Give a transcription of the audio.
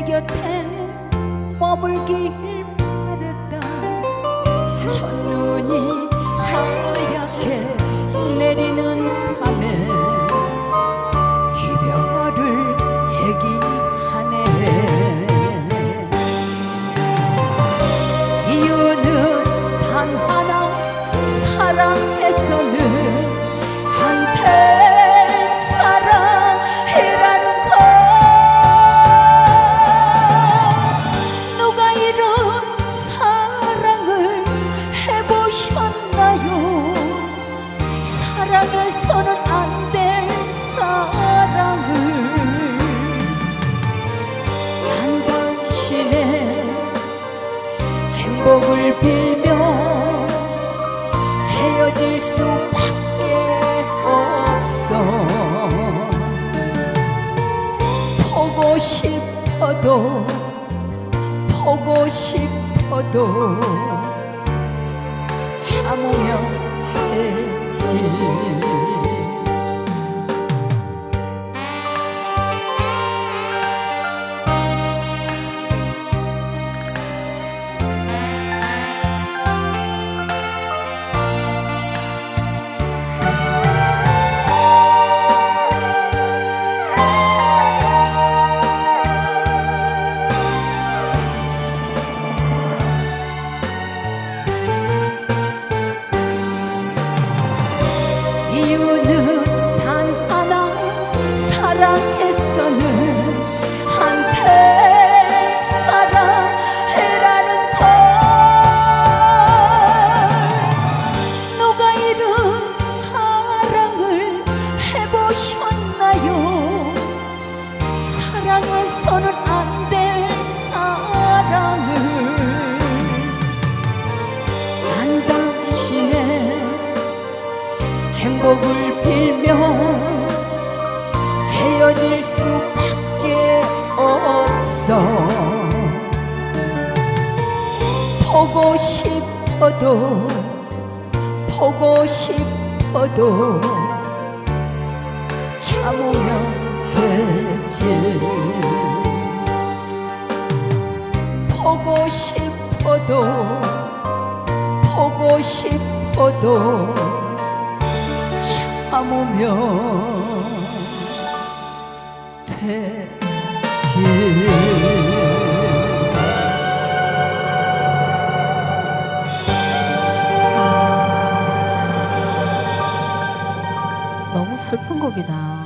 내 곁에 머물길 바랬다. 첫눈이 하얗게 내리는 사랑해서는 안 될 사랑을 난 당신의 행복을 빌며 헤어질 수밖에 없어. 보고 싶어도 보고 싶어도 참으면 되지 이유는 단 하나 사랑해서는 안될 사랑이라는 걸 누가 이런 사랑을 해보셨나요? 사랑해서는 행복을 빌며 헤어질 수밖에 없어. 보고 싶어도 보고 싶어도 참으면 되지. 보고 싶어도 보고 싶어도 참으면 되지 너무 슬픈 곡이다.